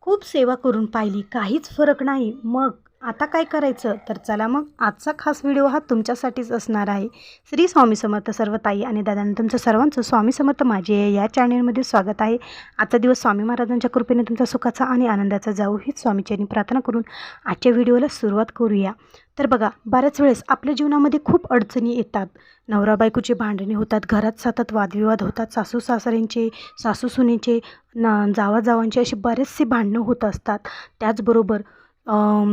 खूप सेवा करून पाहिली. काहीच फरक नाही. मग आता काय करायचं? तर चला मग आजचा खास व्हिडिओ हा तुमच्यासाठीच असणार आहे. श्री स्वामी समर्थ सर्व ताई आणि दादांना तुमचं सर्वांचं स्वामी समर्थ माझे या चॅनलमध्ये स्वागत आहे. आजचा दिवस स्वामी महाराजांच्या कृपेने तुमचा सुखाचा आणि आनंदाचा जाऊ हीच स्वामीचरणी प्रार्थना करून आजच्या व्हिडिओला सुरुवात करूया. तर बघा बऱ्याच वेळेस आपल्या जीवनामध्ये खूप अडचणी येतात. नवरा बायकोची भांडणे होतात घरात सतत वादविवाद होतात सासू सासऱ्यांचे सासू सुनेचे न जावाजावांचे असे बरेचसे भांडणं होत असतात. त्याचबरोबर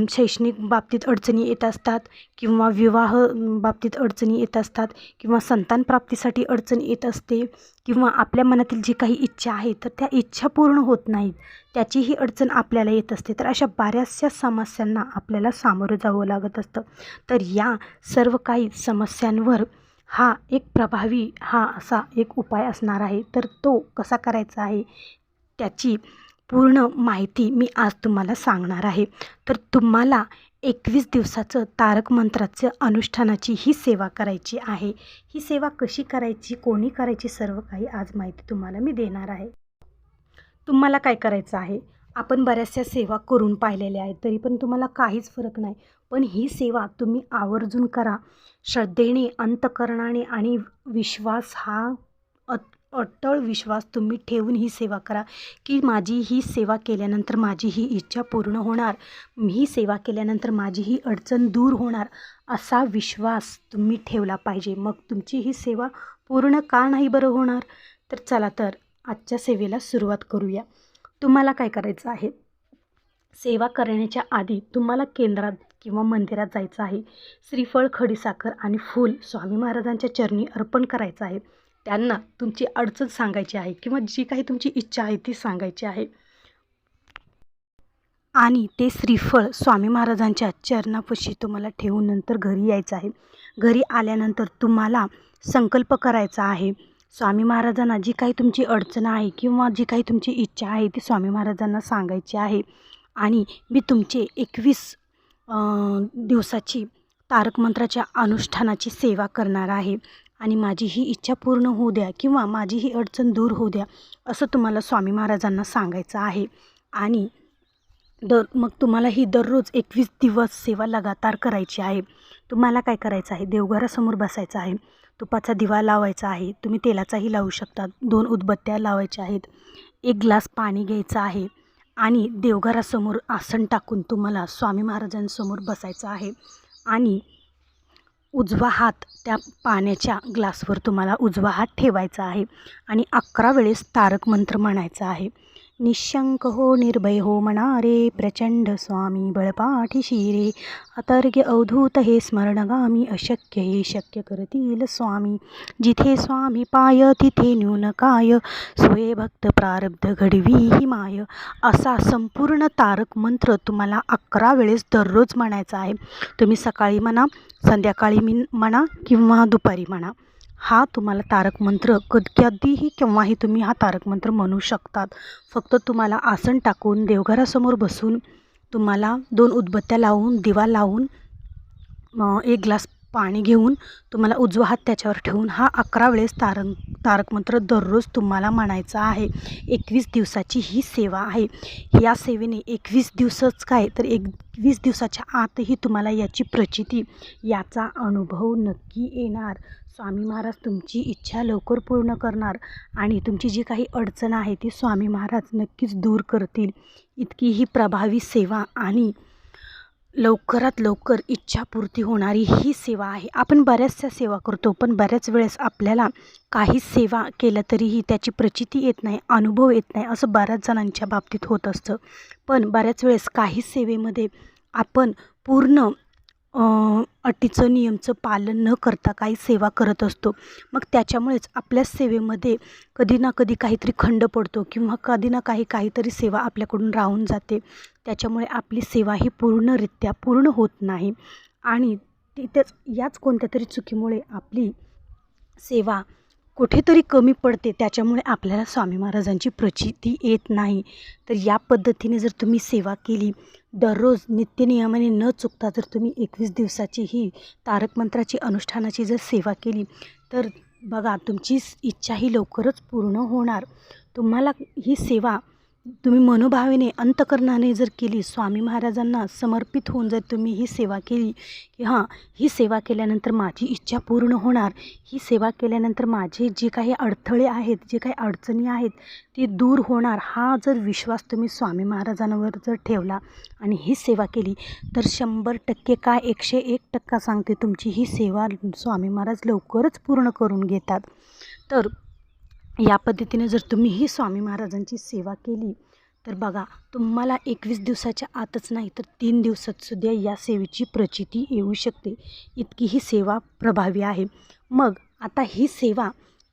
शैक्षणिक बाबतीत अडचणी येत असतात किंवा विवाह बाबतीत अडचणी येत असतात किंवा संतान प्राप्तीसाठी अडचण येत असते किंवा आपल्या मनातील जी काही इच्छा आहे तर त्या इच्छा पूर्ण होत नाहीत. त्याचीही अडचण आपल्याला येत असते. तर अशा बऱ्याचशा समस्यांना आपल्याला सामोरं जावं लागत असतं. तर या सर्व काही समस्यांवर हा एक प्रभावी हा असा एक उपाय असणार आहे. तर तो कसा करायचा आहे त्याची पूर्ण माहिती मी आज तुम्हाला सांगणार आहे. तर तुम्हाला एकवीस दिवसाचं तारक मंत्राचं अनुष्ठानाची ही सेवा करायची आहे. ही सेवा कशी करायची कोणी करायची सर्व काही आज माहिती तुम्हाला मी देणार आहे. तुम्हाला काय करायचं आहे? आपण बऱ्याचशा सेवा करून पाहिलेल्या आहेत तरी पण तुम्हाला काहीच फरक नाही. पण ही सेवा तुम्ही आवर्जून करा. श्रद्धेने अंतकरणाने आणि विश्वास हा अत अट्टळ विश्वास तुम्ही ठेवून ही सेवा करा की माझी ही सेवा केल्यानंतर माझी ही इच्छा पूर्ण होणार. ही सेवा केल्यानंतर माझी ही अडचण दूर होणार असा विश्वास तुम्ही ठेवला पाहिजे. मग तुमची ही सेवा पूर्ण का नाही बरं होणार? तर चला तर आजच्या सेवेला सुरुवात करूया. तुम्हाला काय करायचं आहे? सेवा करण्याच्या आधी तुम्हाला केंद्रात किंवा मंदिरात जायचं आहे. श्रीफळ खडीसाखर आणि फूल स्वामी महाराजांच्या चरणी अर्पण करायचं आहे. त्यांना तुमची अडचण सांगायची आहे किंवा जी काही तुमची इच्छा आहे ती सांगायची आहे. आणि ते श्रीफळ स्वामी महाराजांच्या चरणापाशी तुम्हाला ठेवून नंतर घरी यायचं आहे. घरी आल्यानंतर तुम्हाला संकल्प करायचा आहे. स्वामी महाराजांना जी काही तुमची अडचण आहे किंवा जी काही तुमची इच्छा आहे ती स्वामी महाराजांना सांगायची आहे. आणि मी तुमचे एकवीस दिवसाची तारक मंत्राच्या अनुष्ठानाची सेवा करणार आहे. आणि माझी ही इच्छा पूर्ण होऊ द्या किंवा माझी ही अडचण दूर होऊ द्या असं तुम्हाला स्वामी महाराजांना सांगायचं आहे. आणि दर मग तुम्हाला ही दररोज एकवीस दिवस सेवा लगातार करायची आहे. तुम्हाला काय करायचं आहे? देवघरासमोर बसायचं आहे. तुपाचा दिवा लावायचा आहे. तुम्ही तेलाचाही लावू शकता. दोन उदबत्त्या लावायच्या आहेत. एक ग्लास पाणी घ्यायचं आहे. आणि देवघरासमोर आसन टाकून तुम्हाला स्वामी महाराजांसमोर बसायचं आहे. आणि उजवा हात त्या पाण्याच्या ग्लासवर तुम्हाला उजवा हात ठेवायचा आहे. आणि अकरा वेळेस तारक मंत्र म्हणायचा आहे. निशंक हो निर्भय हो मनारे प्रचंड स्वामी बळपाठीशी रे अतर्ग्य अवधूत हे स्मरणगामी अशक्य हे शक्य करतील स्वामी। जिथे स्वामी पाय तिथे न्यून काय सोये भक्त प्रारब्ध घडवी ही माय असा संपूर्ण तारक मंत्र तुम्हाला अकरा वेळेस दररोज म्हणायचा आहे. तुम्ही सकाळी म्हणा संध्याकाळी मी म्हणा किंवा दुपारी म्हणा. हा तुम्हाला तारक मंत्र कध कधीही केव्हाही तुम्ही हा तारक मंत्र म्हणू शकतात. फक्त तुम्हाला आसन टाकून देवघरासमोर बसून तुम्हाला दोन उदबत्त्या लावून दिवा लावून एक ग्लास पाणी घेऊन तुम्हाला उजवा हात त्याच्यावर ठेवून हा अकरा वेळेस तारक तारक मंत्र दररोज तुम्हाला म्हणायचा आहे. एकवीस दिवसाची ही सेवा आहे. या सेवेने एकवीस दिवसच काय तर एकवीस दिवसाच्या आतही तुम्हाला याची प्रचिती याचा अनुभव नक्की येणार. स्वामी महाराज तुमची इच्छा लवकर पूर्ण करणार आणि तुमची जी काही अडचण आहे ती स्वामी महाराज नक्कीच दूर करतील. इतकी ही प्रभावी सेवा आणि लवकरात लवकर इच्छापूर्ती होणारी ही सेवा आहे. आपण बऱ्याचशा सेवा करतो पण बऱ्याच वेळेस आपल्याला काही सेवा केलं तरीही त्याची प्रचिती येत नाही अनुभव येत नाही असं बऱ्याच जणांच्या बाबतीत होत असतं. पण बऱ्याच वेळेस काही सेवेमध्ये आपण पूर्ण अटीचं नियमचं पालन न करता काही सेवा करत असतो. मग त्याच्यामुळेच आपल्या सेवेमध्ये कधी ना कधी काहीतरी खंड पडतो किंवा कधी ना काही काहीतरी सेवा आपल्याकडून राहून जाते. त्याच्यामुळे आपली सेवा ही पूर्णरित्या पूर्ण होत नाही. आणि तिथेच याच कोणत्या तरी चुकीमुळे आपली सेवा कुठेतरी कमी पडते. त्याच्यामुळे आपल्याला स्वामी महाराजांची प्रचिती येत नाही. तर या पद्धतीने जर तुम्ही सेवा केली दररोज नित्यनियमाने न चुकता जर तुम्ही एकवीस दिवसाची ही तारक मंत्राची अनुष्ठानाची जर सेवा केली तर बघा तुमची इच्छा ही लवकरच पूर्ण होणार. तुम्हाला ही सेवा तुम्ही मनोभावेने अंतकरणाने जर केली स्वामी महाराजांना समर्पित होऊन जर तुम्ही ही सेवा केली की हां ही सेवा केल्यानंतर माझी इच्छा पूर्ण होणार ही सेवा केल्यानंतर माझे जे काही अडथळे आहेत जे काही अडचणी आहेत ती दूर होणार हा जर विश्वास तुम्ही स्वामी महाराजांवर जर ठेवला आणि ही सेवा केली तर शंभर टक्के काय एकशे एक टक्का सांगते तुमची ही सेवा स्वामी महाराज लवकरच पूर्ण करून घेतात. तर या पद्धतीने जर तुम्ही ही स्वामी महाराजांची सेवा केली तर बघा तुम्हाला एकवीस दिवसाच्या आतच नाही तर तीन दिवसात सुद्धा या सेवेची प्रचिती येऊ शकते. इतकी ही सेवा प्रभावी आहे. मग आता ही सेवा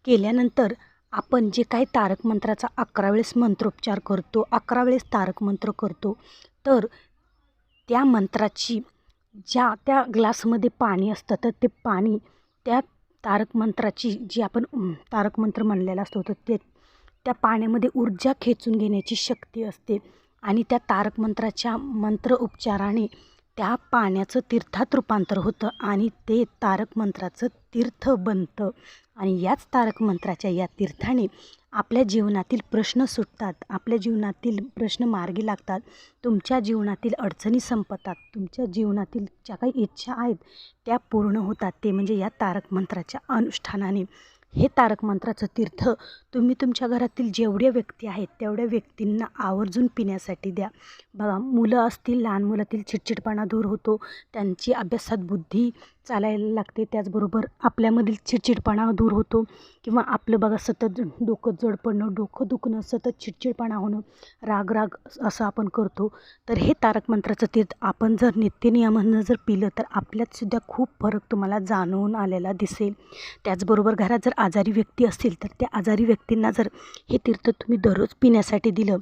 केल्यानंतर आपण जे काही तारक मंत्राचा अकरा वेळेस मंत्रोपचार करतो अकरा वेळेस तारक मंत्र करतो तर त्या मंत्राची ज्या त्या ग्लासमध्ये पाणी असतं तर ते पाणी त्या तारक मंत्राची जी आपण तारक मंत्र म्हणलेला असतो तर ते त्या पाण्यामध्ये ऊर्जा खेचून घेण्याची शक्ती असते. आणि त्या तारक मंत्राच्या मंत्र उपचाराने त्या पाण्याचं तीर्थात रूपांतर होतं आणि ते तारक मंत्राचं तीर्थ बनतं. आणि याच तारक मंत्राच्या या तीर्थाने आपल्या जीवनातील प्रश्न सुटतात आपल्या जीवनातील प्रश्न मार्गी लागतात तुमच्या जीवनातील अडचणी संपतात तुमच्या जीवनातील ज्या काही इच्छा आहेत त्या पूर्ण होतात. ते म्हणजे या तारक मंत्राच्या अनुष्ठानाने. हे तारक मंत्राचं तीर्थ तुम्ही तुमच्या घरातील जेवढे व्यक्ती आहेत तेवढ्या व्यक्तींना आवर्जून पिण्यासाठी द्या. बघा मुलं असतील लहान मुलातील चिडचिडपणा दूर होतो. त्यांची अभ्यासात बुद्धी चालायला लागते. त्याचबरोबर आपल्यामधील चिडचिडपणा दूर होतो. किंवा आपलं बघा सतत डोकं जड पडणं डोकं दुखणं सतत चिडचिडपणा होणं राग राग असं आपण करतो. तर हे तारक मंत्राचं तीर्थ आपण जर नित्यनियमानं जर पिलं तर आपल्यातसुद्धा खूप फरक तुम्हाला जाणवून आलेला दिसेल. त्याचबरोबर घरात जर आजारी व्यक्ती असतील तर त्या आजारी व्यक्तींना जर हे तीर्थ तुम्ही दररोज पिण्यासाठी दिलं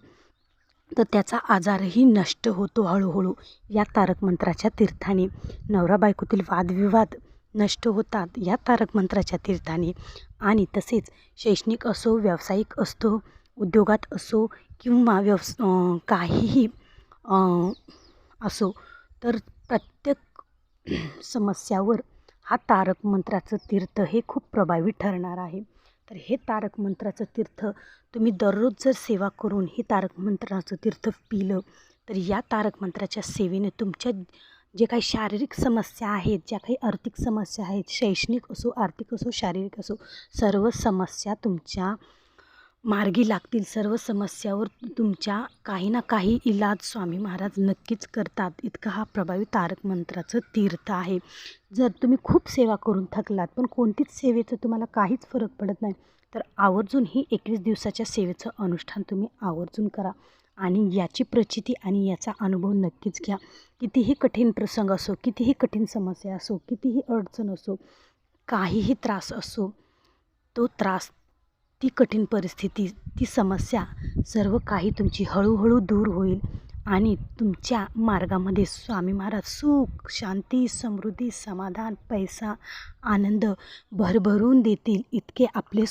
तर त्याचा आजारही नष्ट होतो हळूहळू. या तारक मंत्राच्या तीर्थाने नवरा बायकोतील वादविवाद नष्ट होतात. या तारक मंत्राच्या तीर्थाने आणि तसेच शैक्षणिक असो व्यावसायिक असतो उद्योगात असो किंवा व्यवस काहीही असो तर प्रत्येक समस्यावर हा तारक मंत्राचं तीर्थ हे खूप प्रभावी ठरणार आहे. तर हे तारक मंत्राचं तीर्थ. तुम्ही दररोज जर सेवा करून हे तारक मंत्राचं तीर्थ पिलं तर या तारक मंत्राच्या सेवेने तुमच्या जे काही शारीरिक समस्या आहेत ज्या काही आर्थिक समस्या आहेत शैक्षणिक असो आर्थिक असो शारीरिक असो सर्व समस्या तुमच्या मार्गी लागतील सर्व समस्यावर तुमच्या काही ना काही इलाज स्वामी महाराज नक्कीच करतात. इतका हा प्रभावी तारक मंत्राचं तीर्थ आहे. जर तुम्ही खूप सेवा करून थकलात पण कोणतीच सेवेचं तुम्हाला काहीच फरक पडत नाही तर आवर्जून ही एकवीस दिवसाच्या सेवेचं अनुष्ठान तुम्ही आवर्जून करा आणि याची प्रचिती आणि याचा अनुभव नक्कीच घ्या. कितीही कठीण प्रसंग असो कितीही कठीण समस्या असो कितीही अडचण असो काहीही त्रास असो तो त्रास ती कठीण परिस्थिती ती समस्या सर्व काही तुमची हळूहळू दूर होईल आणि तुमच्या मार्गामध्ये स्वामी महाराज सुख शांती समृद्धी समाधान पैसा आनंद भरभरून देतील. इतके आपले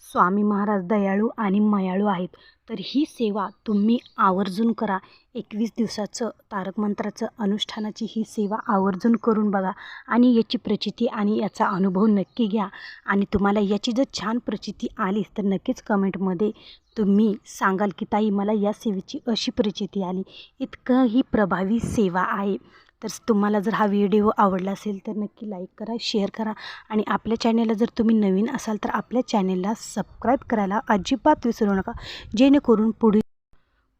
स्वामी महाराज दयाळू आणि मयाळू आहेत. तर ही सेवा तुम्ही आवर्जून करा. एकवीस दिवसाचं तारक मंत्राचं अनुष्ठानाची ही सेवा आवर्जून करून बघा आणि याची प्रचिती आणि याचा अनुभव नक्की घ्या. आणि तुम्हाला याची जर छान प्रचिती आली तर नक्कीच कमेंटमध्ये तुम्ही सांगाल की ताई मला या सेवेची अशी प्रचिती आली. इतकं ही प्रभावी सेवा आहे. तर तुम्हाला जर हा व्हिडिओ आवडला असेल तर नक्की लाईक करा शेअर करा आणि आपल्या चॅनेलला जर तुम्ही नवीन असाल तर आपल्या चॅनेलला सबस्क्राईब करायला अजिबात विसरू नका. जेणेकरून पुढील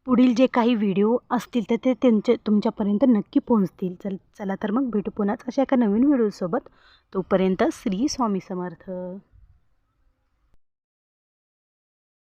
पुढील जे काही व्हिडिओ असतील तर ते त्यांच्या तुमच्यापर्यंत नक्की पोहोचतील. चल चला तर मग भेटू पुन्हाच अशा एका नवीन व्हिडिओसोबत. तोपर्यंत श्री स्वामी समर्थ.